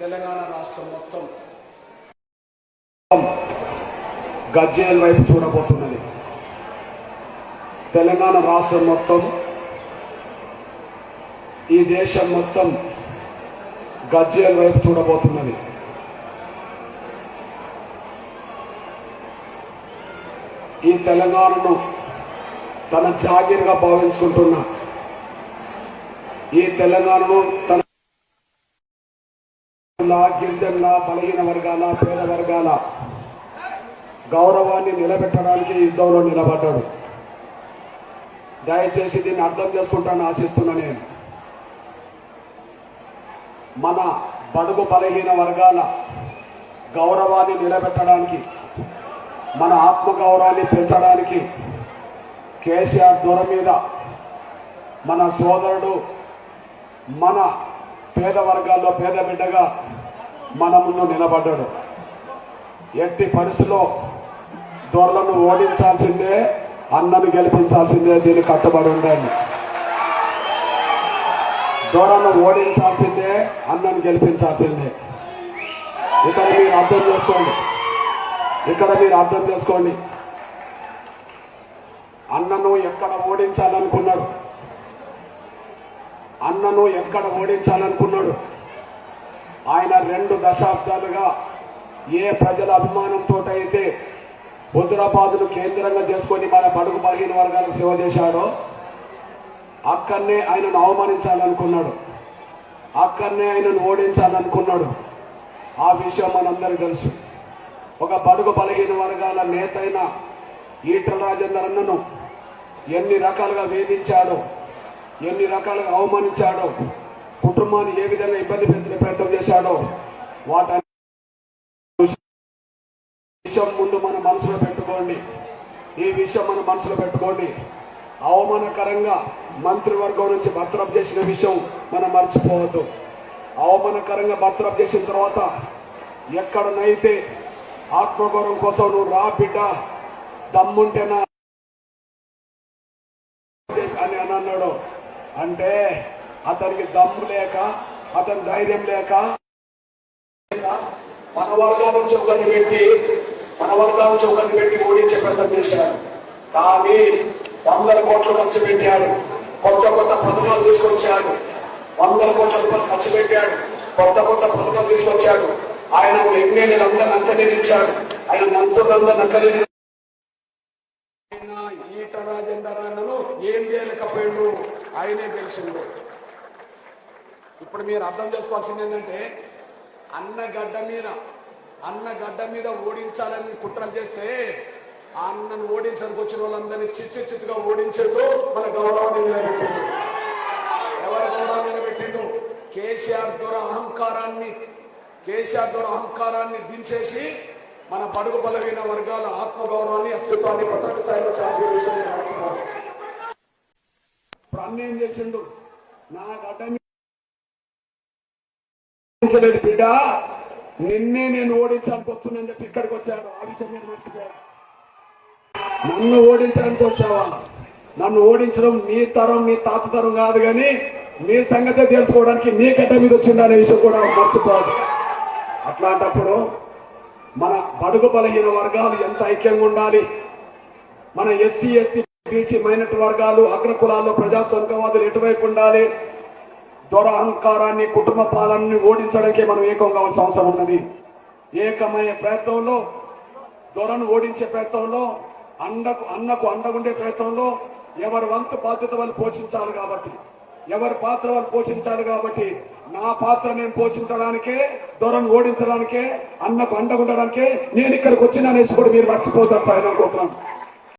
తెలంగాణ రాష్ట్రం మొత్తం గజ్జేల్ వైపు చూడబోతున్నది. తెలంగాణ రాష్ట్రం మొత్తం ఈ దేశం మొత్తం గజ్జేల్ వైపు చూడబోతున్నది. ఈ తెలంగాణను తన జాగీర్గా భావించుకుంటున్న ఈ తెలంగాణను తన గిరిజనుల బలహీన వర్గాల పేద వర్గాల గౌరవాన్ని నిలబెట్టడానికి యుద్ధంలో నిలబడ్డాడు. దయచేసి దీన్ని అర్థం చేసుకుంటాను ఆశిస్తున్నా నేను. మన బడుగు బలహీన వర్గాల గౌరవాన్ని నిలబెట్టడానికి మన ఆత్మగౌరవాన్ని పెంచడానికి కేసీఆర్ దూరం మీద మన సోదరుడు మన పేద వర్గాల్లో పేద బిడ్డగా మన ముందు నిలబడ్డాడు. ఎట్టి పరిస్థితిలో దొరలను ఓడించాల్సిందే అన్నను గెలిపించాల్సిందే దీన్ని కట్టుబడి ఉండండి. దొరను ఓడించాల్సిందే అన్నను గెలిపించాల్సిందే. ఇక్కడ మీరు అర్థం చేసుకోండి. ఇక్కడ మీరు అర్థం చేసుకోండి. అన్నను ఎక్కడ ఓడించాలనుకున్నాడు అన్నను ఎక్కడ ఓడించాలనుకున్నాడు ఆయన రెండు దశాబ్దాలుగా ఏ ప్రజల అభిమానంతో అయితే హుజరాబాద్ను కేంద్రంగా చేసుకొని మన బడుగు బలహీన వర్గాలకు సేవ చేశాడో అక్కడనే ఆయనను అవమానించాలనుకున్నాడు. అక్కడనే ఆయనను ఓడించాలనుకున్నాడు. ఆ విషయం మనందరికీ తెలుసు. ఒక బడుగు బలహీన వర్గాల నేత అయిన ఈటల రాజేందర్ అన్నను ఎన్ని రకాలుగా వేధించాడో ఎన్ని రకాలుగా అవమానించాడో కుటుంబాన్ని ఏ విధంగా ఇబ్బంది పెట్టిన ప్రయత్నం చేశాడో వాటి విషయం ముందు మన మనసులో పెట్టుకోండి. ఈ విషయం మన మనసులో పెట్టుకోండి. అవమానకరంగా మంత్రివర్గం నుంచి భర్తరప్ చేసిన విషయం మనం మర్చిపోవద్దు. అవమానకరంగా భర్తరప్ చేసిన తర్వాత ఎక్కడనైతే ఆత్మగౌరవం కోసం నువ్వు రా బిడ్డ దమ్ముంటేనా అని అన్నాడు. అంటే అతనికి దమ్ము లేక అతని ధైర్యం లేక మన వర్గాల నుంచి ఒకరిని పెట్టి మన వర్గాల నుంచి ఒకరిని పెట్టి ఓడించే ప్రయత్నం చేశారు కానీ వందల కోట్లు ఖర్చు పెట్టాడు. కొత్త కొత్త పథకాలు తీసుకొచ్చాడు. వందల కోట్ల రూపాయలు ఖర్చు పెట్టాడు. కొత్త కొత్త పథకాలు తీసుకొచ్చాడు. ఆయన ఎమ్మెల్యేలు అందరిని అంతనేరించాడు ఆయన మంత్రులందరిని అంతనేరి ఆయన ఈట రాజేందర్ అన్నను ఏం చేయలేకపోయిండు ఆయనే గెలిచిండు. ఇప్పుడు మీరు అర్థం చేసుకోవాల్సింది ఏంటంటే అన్న గడ్డ మీద అన్న గడ్డ మీద ఓడించాలని కుట్రం చేస్తే ఆ అన్నను ఓడించడానికి వచ్చిన వాళ్ళందరినీ చిచ్చు చిత్తుగా ఓడించాడు మన గౌరవాన్ని నిలబెట్టిండు. ఎవరి గౌరవం నిలబెట్టిండు? కేసీఆర్ ద్వారా అహంకారాన్ని కేసీఆర్ ద్వారా అహంకారాన్ని దించేసి మన పడుగు బలమైన వర్గాల ఆత్మగౌరవాన్ని అస్తిత్వాన్ని ప్రపంచ స్థాయిలో చాటి ఇప్పుడు అన్న ఏం చేసిండు? నా గడ్డ ఓడించలేదు బిడ్డ. నిన్నే నేను ఓడించడానికి వస్తున్నాను చెప్పి ఇక్కడికి వచ్చాడు ఆ విషయం నేను మర్చిపోయాను నన్ను ఓడించడానికి వచ్చావా? నన్ను ఓడించడం మీ తరం మీ తాత తరం కాదు కానీ మీ సంగతి తెలుసుకోవడానికి నీ గడ్డ మీద వచ్చిందనే విషయం కూడా మర్చిపోదు అట్లాంటప్పుడు మన బడుగు బలహీన వర్గాలు ఎంత ఐక్యంగా ఉండాలి? మన ఎస్సీ ఎస్టీ బీసీ మైనట్ వర్గాలు అగ్రకులాల్లో ప్రజాస్వామికవాదులు ఎటువైపు ఉండాలి? దురహంకారాన్ని కుటుంబ పాలనని ఓడించడానికి మనం ఏకం కావాల్సిన అవసరం ఉన్నది. ఏకమయ్యే ప్రయత్నంలో దొరను ఓడించే ప్రయత్నంలో అండకు అన్నకు అండగుండే ప్రయత్నంలో ఎవరి వంతు బాధ్యత వాళ్ళు పోషించాలి కాబట్టి ఎవరి పాత్ర వాళ్ళు పోషించాలి కాబట్టి నా పాత్ర నేను పోషించడానికే దొరను ఓడించడానికే అన్నకు అండగుండడానికే నేను ఇక్కడికి వచ్చిన అనేసి కూడా మీరు మర్చిపోతారు సార్ అనుకుంటున్నాను